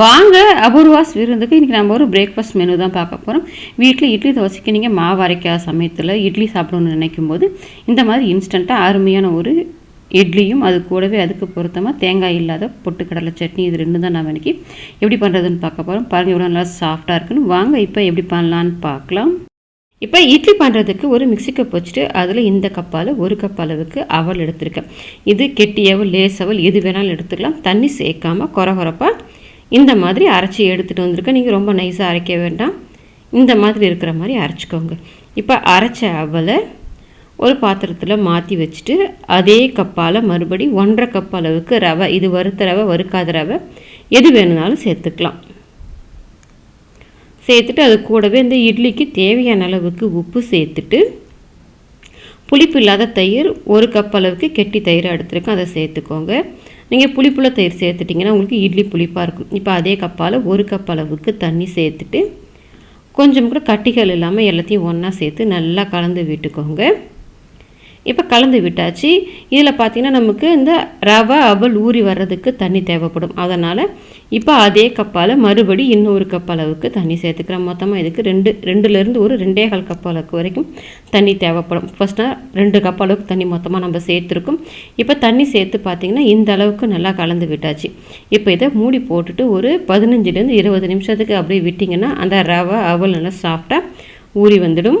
வாங்க அபூர்வாஸ் விருந்துக்கு இன்றைக்கி நம்ம ஒரு பிரேக்ஃபாஸ்ட் மெனு தான் பார்க்க போகிறோம் வீட்டில் இட்லி தோசைக்கு நீங்கள் மாவு அரைக்காத சமயத்தில் இட்லி சாப்பிடணும்னு நினைக்கும் போது இந்த மாதிரி இன்ஸ்டண்ட்டாக அருமையான ஒரு இட்லியும் அது கூடவே அதுக்கு பொருத்தமாக தேங்காய் இல்லாத பொட்டுக்கடலை சட்னி இது ரெண்டு தான் நம்ம இன்றைக்கி எப்படி பண்ணுறதுன்னு பார்க்க போகிறோம் பாருங்கள் எவ்வளோ நல்லா சாஃப்டாக இருக்குன்னு. வாங்க இப்போ எப்படி பண்ணலான்னு பார்க்கலாம். இப்போ இட்லி பண்ணுறதுக்கு ஒரு மிக்ஸி கப் வச்சுட்டு அதில் இந்த கப்பால் ஒரு கப் அளவுக்கு அவல் எடுத்திருக்கேன். இது கெட்டியவல் லேசவல் எது வேணாலும் எடுத்துக்கலாம். தண்ணி சேர்க்காமல் குறை குறப்பாக இந்த மாதிரி அரைச்சி எடுத்துகிட்டு வந்திருக்கேன். நீங்கள் ரொம்ப நைஸாக அரைக்க வேண்டாம். இந்த மாதிரி இருக்கிற மாதிரி அரைச்சிக்கோங்க. இப்போ அரைச்ச அவலை ஒரு பாத்திரத்தில் மாற்றி வச்சுட்டு அதே கப்பால் மறுபடி ஒன்றரை கப் அளவுக்கு ரவை இது வறுத்த ரவை வறுக்காத ரவை எது வேணுனாலும் சேர்த்துக்கலாம். சேர்த்துட்டு அது கூடவே இந்த இட்லிக்கு தேவையான அளவுக்கு உப்பு சேர்த்துட்டு புளிப்பு இல்லாத தயிர் ஒரு கப் அளவுக்கு கெட்டி தயிர் எடுத்துருக்கோம் அதை சேர்த்துக்கோங்க. நீங்கள் புளிப்புள்ள தயிர் சேர்த்துட்டிங்கன்னா உங்களுக்கு இட்லி புளிப்பாக இருக்கும். இப்போ அதே கப்பால் ஒரு கப் அளவுக்கு தண்ணி சேர்த்துட்டு கொஞ்சம் கூட கட்டிகள் இல்லாமல் எல்லாத்தையும் ஒன்றா சேர்த்து நல்லா கலந்து விட்டுக்கோங்க. இப்போ கலந்து விட்டாச்சு. இதில் பார்த்திங்கன்னா நமக்கு இந்த ரவை அவல் ஊறி வர்றதுக்கு தண்ணி தேவைப்படும். அதனால் இப்போ அதே கப்பால் மறுபடி இன்னொரு கப் அளவுக்கு தண்ணி சேர்த்துக்கிறேன் மொத்தமாக இதுக்கு ரெண்டு ரெண்டுலேருந்து ஒரு ரெண்டே கால் கப் அளவுக்கு வரைக்கும் தண்ணி தேவைப்படும். ஃபஸ்ட்டாக ரெண்டு கப் அளவுக்கு தண்ணி மொத்தமாக நம்ம சேர்த்துருக்கோம். இப்போ தண்ணி சேர்த்து பார்த்திங்கன்னா இந்த அளவுக்கு நல்லா கலந்து விட்டாச்சு. இப்போ இதை மூடி போட்டுட்டு ஒரு பதினஞ்சுலேருந்து இருபது நிமிஷத்துக்கு அப்படியே விட்டிங்கன்னா அந்த ரவை அவல் நல்லா சாஃப்டாக ஊறி வந்துடும்.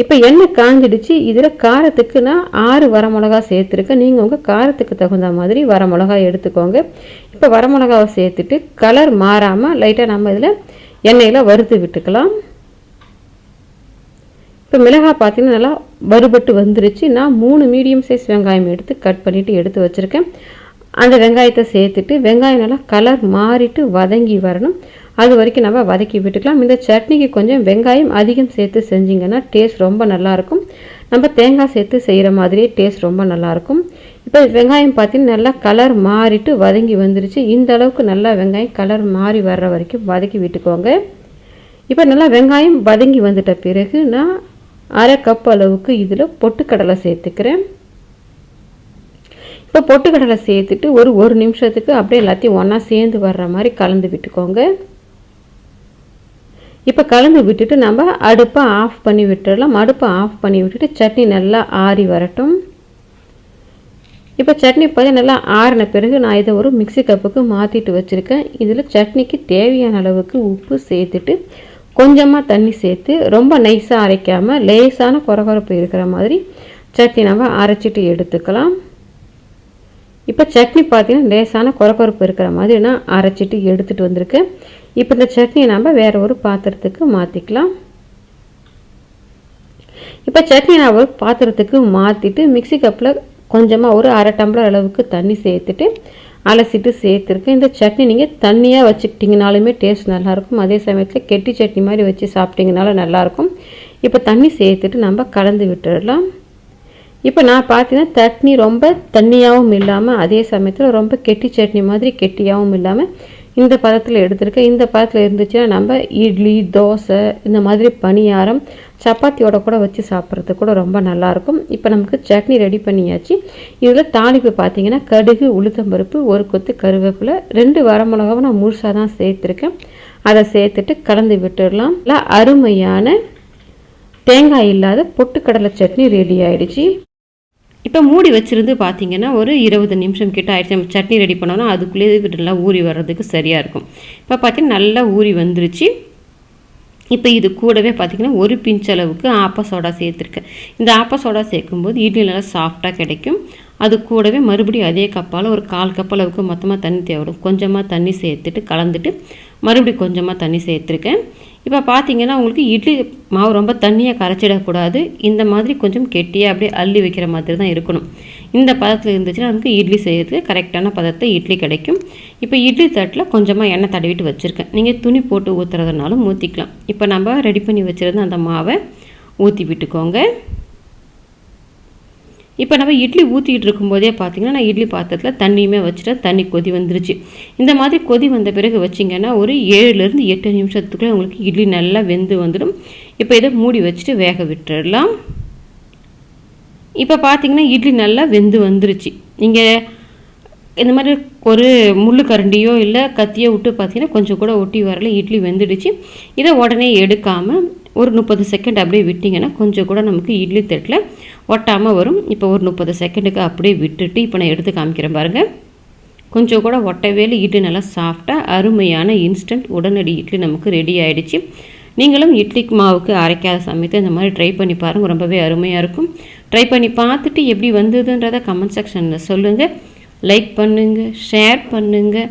இப்போ எண்ணெய் காஞ்சிடுச்சு இதில் காரத்துக்கு நான் ஆறு வரமிளகா சேர்த்துருக்கேன். நீங்கள் உங்கள் காரத்துக்கு தகுந்த மாதிரி வரமிளகா எடுத்துக்கோங்க. இப்போ வரமிளகாவை சேர்த்துட்டு கலர் மாறாமல் லைட்டாக நம்ம இதில் எண்ணெயில் வறுத்து விட்டுக்கலாம். இப்போ மிளகாய் பார்த்தீங்கன்னா நல்லா வறுபட்டு வந்துருச்சு. நான் மூணு மீடியம் சைஸ் வெங்காயம் எடுத்து கட் பண்ணிவிட்டு எடுத்து வச்சுருக்கேன். அந்த வெங்காயத்தை சேர்த்துட்டு வெங்காயம் நல்லா கலர் மாறிட்டு வதங்கி வரணும். அது வரைக்கும் நம்ம வதக்கி விட்டுக்கலாம். இந்த சட்னிக்கு கொஞ்சம் வெங்காயம் அதிகம் சேர்த்து செஞ்சிங்கன்னா டேஸ்ட் ரொம்ப நல்லாயிருக்கும். நம்ம தேங்காய் சேர்த்து செய்கிற மாதிரியே டேஸ்ட் ரொம்ப நல்லாயிருக்கும். இப்போ வெங்காயம் பார்த்தீங்கன்னா நல்லா கலர் மாறிட்டு வதங்கி வந்துருச்சு. இந்த அளவுக்கு நல்லா வெங்காயம் கலர் மாறி வர்ற வரைக்கும் வதக்கி விட்டுக்கோங்க. இப்போ நல்லா வெங்காயம் வதங்கி வந்துட்ட பிறகு நான் அரை கப் அளவுக்கு இதில் பொட்டுக்கடலை சேர்த்துக்கிறேன். இப்போ பொட்டுக்கடலை சேர்த்துட்டு ஒரு ஒரு நிமிஷத்துக்கு அப்படியே எல்லாத்தையும் ஒன்றா சேர்ந்து வர்ற மாதிரி கலந்து விட்டுக்கோங்க. இப்போ கலந்து விட்டுட்டு நம்ம அடுப்பை ஆஃப் பண்ணி விட்டுடலாம் அடுப்பை ஆஃப் பண்ணி விட்டுட்டு சட்னி நல்லா ஆறி வரட்டும். இப்போ சட்னி பார்த்து நல்லா ஆறின பிறகு நான் இதை ஒரு மிக்சி கப்புக்கு மாற்றிட்டு வச்சுருக்கேன். இதில் சட்னிக்கு தேவையான அளவுக்கு உப்பு சேர்த்துட்டு கொஞ்சமாக தண்ணி சேர்த்து ரொம்ப நைஸாக அரைக்காமல் லேசான குறகுறப்பு இருக்கிற மாதிரி சட்னி நம்ம அரைச்சிட்டு எடுத்துக்கலாம். இப்போ சட்னி பார்த்தீங்கன்னா லேசான குறக்குறப்பு இருக்கிற மாதிரி நான் அரைச்சிட்டு எடுத்துகிட்டு வந்திருக்கேன். இப்போ இந்த சட்னியை நம்ம வேறு ஒரு பாத்திரத்துக்கு மாற்றிக்கலாம் இப்போ சட்னி நான் ஒரு பாத்திரத்துக்கு மாற்றிட்டு மிக்சி கப்பில் கொஞ்சமாக ஒரு அரை டம்ளர் அளவுக்கு தண்ணி சேர்த்துட்டு அலசிட்டு சேர்த்துருக்கேன். இந்த சட்னி நீங்கள் தண்ணியாக வச்சுக்கிட்டிங்கனாலுமே டேஸ்ட் நல்லாயிருக்கும். அதே சமயத்தில் கெட்டி சட்னி மாதிரி வச்சு சாப்பிட்டிங்கனாலும் நல்லாயிருக்கும். இப்போ தண்ணி சேர்த்துட்டு நம்ம கலந்து விட்டுடலாம். இப்போ நான் பார்த்தீங்கன்னா சட்னி ரொம்ப தண்ணியாகவும் இல்லாமல் அதே சமயத்தில் ரொம்ப கெட்டி சட்னி மாதிரி கெட்டியாகவும் இல்லாமல் இந்த பதத்தில் எடுத்திருக்கேன் இந்த பதத்தில் இருந்துச்சுன்னா நம்ம இட்லி தோசை இந்த மாதிரி பணியாரம் சப்பாத்தியோட கூட வச்சு சாப்பிட்றது கூட ரொம்ப நல்லாயிருக்கும். இப்போ நமக்கு சட்னி ரெடி பண்ணியாச்சு. இதில் தாளிப்பு பார்த்தீங்கன்னா கடுகு உளுத்தம்பருப்பு ஒரு கொத்து கருவேப்பிலை ரெண்டு வரமிளகாவும் நான் முழுசாக தான் சேர்த்துருக்கேன். அதை சேர்த்துட்டு கலந்து விட்டுடலாம். நல்லா அருமையான தேங்காய் இல்லாத பொட்டுக்கடலை சட்னி ரெடி ஆயிடுச்சு. இப்போ மூடி வச்சுருந்து பார்த்தீங்கன்னா ஒரு இருபது நிமிஷம் கிட்ட ஆயிடுச்சு. நம்ம சட்னி ரெடி பண்ணோன்னா அதுக்குள்ளேயே நல்லா ஊறி வர்றதுக்கு சரியாக இருக்கும். இப்போ பார்த்தீங்கன்னா நல்லா ஊறி வந்துருச்சு. இப்போ இது கூடவே பார்த்திங்கன்னா ஒரு பிஞ்ச் அளவுக்கு ஆப்ப சோடா சேர்த்துருக்கேன். இந்த ஆப்ப சோடா சேர்க்கும்போது இட்லி நல்லா சாஃப்டாக கிடைக்கும். அது கூடவே மறுபடியும் அதே கப்பால் ஒரு கால் கப் அளவுக்கு மொத்தமாக தண்ணி தேவைப்படும் கொஞ்சமாக தண்ணி சேர்த்துட்டு கலந்துட்டு மறுபடியும் கொஞ்சமாக தண்ணி சேர்த்துருக்கேன். இப்போ பார்த்தீங்கன்னா உங்களுக்கு இட்லி மாவு ரொம்ப தண்ணியாக கரைச்சிடக்கூடாது. இந்த மாதிரி கொஞ்சம் கெட்டியாக அப்படியே அள்ளி வைக்கிற மாதிரி தான் இருக்கணும். இந்த பதத்தில் இருந்துச்சுன்னா நமக்கு இட்லி செய்யறதுக்கு கரெக்டான பதத்தை இட்லி கிடைக்கும். இப்போ இட்லி தட்டில் கொஞ்சமாக எண்ணெய் தடவிட்டு வச்சுருக்கேன். நீங்கள் துணி போட்டு ஊற்றுறதுனாலும் ஊற்றிக்கலாம் இப்போ நம்ம ரெடி பண்ணி வச்சுருந்த அந்த மாவை ஊற்றி விட்டுக்கோங்க. இப்போ நம்ம இட்லி ஊற்றிக்கிட்டு இருக்கும்போதே பார்த்தீங்கன்னா நான் இட்லி பாத்திரத்தில் தண்ணியுமே வச்சுட்டேன். தண்ணி கொதி வந்துருச்சு. இந்த மாதிரி கொதி வந்த பிறகு வச்சிங்கன்னா ஒரு ஏழுலேருந்து எட்டு நிமிஷத்துக்குள்ளே உங்களுக்கு இட்லி நல்லா வெந்து வந்துடும். இப்போ இதை மூடி வச்சுட்டு வேக விட்டுடலாம் இப்போ பார்த்தீங்கன்னா இட்லி நல்லா வெந்து வந்துருச்சு. நீங்கள் இந்த மாதிரி ஒரு முள் கரண்டியோ இல்லை கத்தியோ விட்டு பார்த்தீங்கன்னா கொஞ்சம் கூட ஒட்டி வரல இட்லி வெந்துடுச்சு. இதை உடனே எடுக்காமல் ஒரு முப்பது செகண்ட் அப்படியே விட்டிங்கன்னா கொஞ்சம் கூட நமக்கு இட்லி தட்டில் ஒட்டாமல் வரும். இப்போ ஒரு முப்பது செகண்டுக்கு அப்படியே விட்டுட்டு இப்போ நான் எடுத்து காமிக்கிறேன் பாருங்கள் கொஞ்சம் கூட ஒட்டவே இல்லை. இட்லி நல்லா சாஃப்டாக அருமையான இன்ஸ்டன்ட் உடனடி இட்லி நமக்கு ரெடி ஆகிடுச்சு நீங்களும் இட்லி மாவுக்கு அரைக்காத சமயத்தை இந்த மாதிரி ட்ரை பண்ணி பாருங்கள் ரொம்பவே அருமையாக இருக்கும். ட்ரை பண்ணி பார்த்துட்டு எப்படி வந்ததுன்றதை கமெண்ட் செக்ஷனில் சொல்லுங்கள் லைக் பண்ணுங்கள் ஷேர் பண்ணுங்கள்